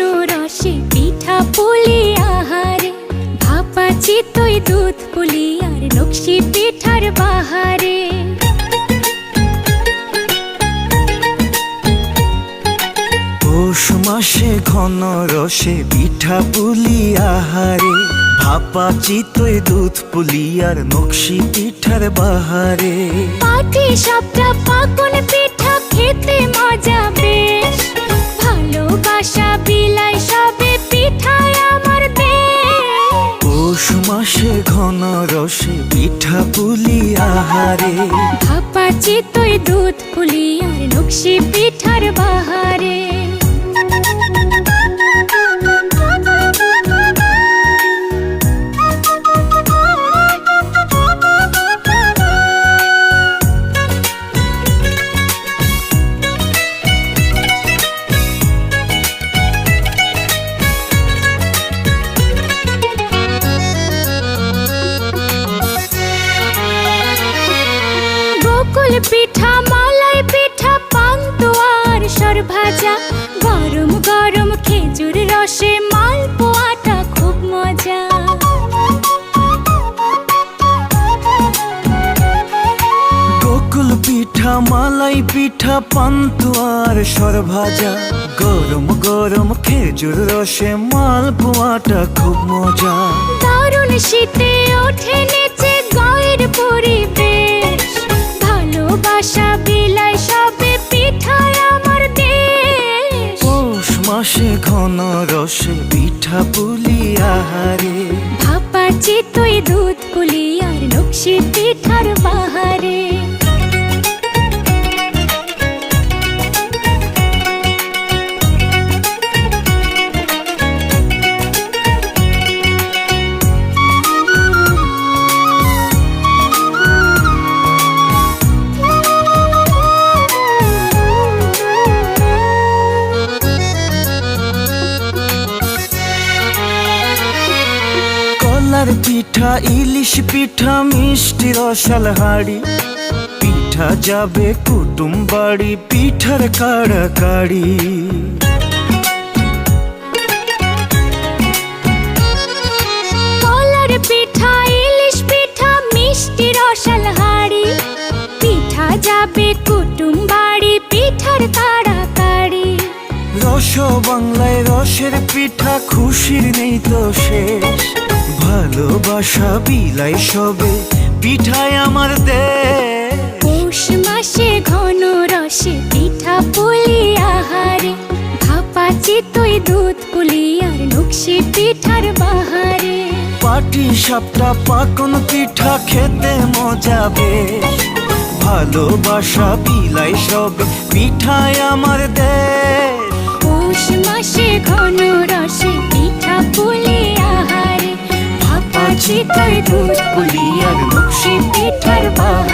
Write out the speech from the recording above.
রসে পিঠা পুলি আহারে ভাপা চিতই দুধ পুলি আর নকশি পিঠার বাহারে। পৌষ মাসে ঘন রসে পিঠা পুলি আহারে ভাপা চিতই দুধ পুলি আর নকশি পিঠার বাহারে। পাটি সাপটা পাকন পিঠা খেতে মজা বেশ। ঘন রসে পিঠা পুলি আহারে। চিতই দুধ পুলি আর নকশি পিঠার বাহারে। বকুল পিঠা মালাই, পিঠা পান্তুয়ার সর ভাজা। গরম গরম খেজুর রসে মালপোয়াটা খুব মজা। গোকুল পিঠা মালাই, পিঠা পান্তুয়ার সরভাজা গরম গরম খেজুর রসে মালপোয়াটা খুব মজা। মাসে ঘন রসে পিঠা পুলি আহারে। ভাপা চিতই দুধ পুলি আর নকশি পিঠার বাহারে কলার পিঠা ইলিশ পিঠা মিষ্টি রসাল হাড়ি। পিঠা যাবে কুটুম বাড়ি পিঠার কাড়াকাড়ি। কলার পিঠা ইলিশ পিঠা মিষ্টি রসালহাড়ি পিঠা যাবে কুটুম বাড়ি পিঠার তাড়াতাড়ি রস বাংলায় রসের পিঠা খুশির নেই তো শেষ। ভালোবাসা বিলাই সবে পিঠায় আমার দে। পৌষ মাসে ঘন রসে পিঠা পুলি আহারে ভাপা চিতই দুধ পুলি আর নকশি পিঠার বাহারে। পাটি সাপটা পাকন পিঠা খেতে মজা বেশ। ভালোবাসা বিলাই সবে পিঠায় আমার দেশ পৌষ মাসে ঘন আহারে দুধ পুলি আর নকশি পিঠার বাহারে